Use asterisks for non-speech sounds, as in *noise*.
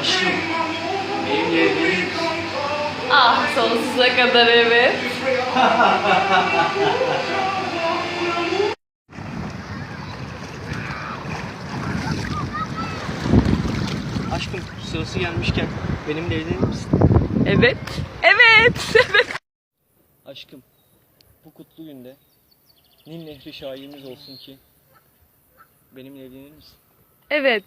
Aşkım, benimle evlenir misin? Ah sonsuza kadar evet. Aşkım, sırası gelmişken benimle evlenir misin? Evet. Evet. *laughs* Evet. Aşkım, bu kutlu günde Nil Nehri şahidimiz olsun ki benimle evlenir misin? Evet.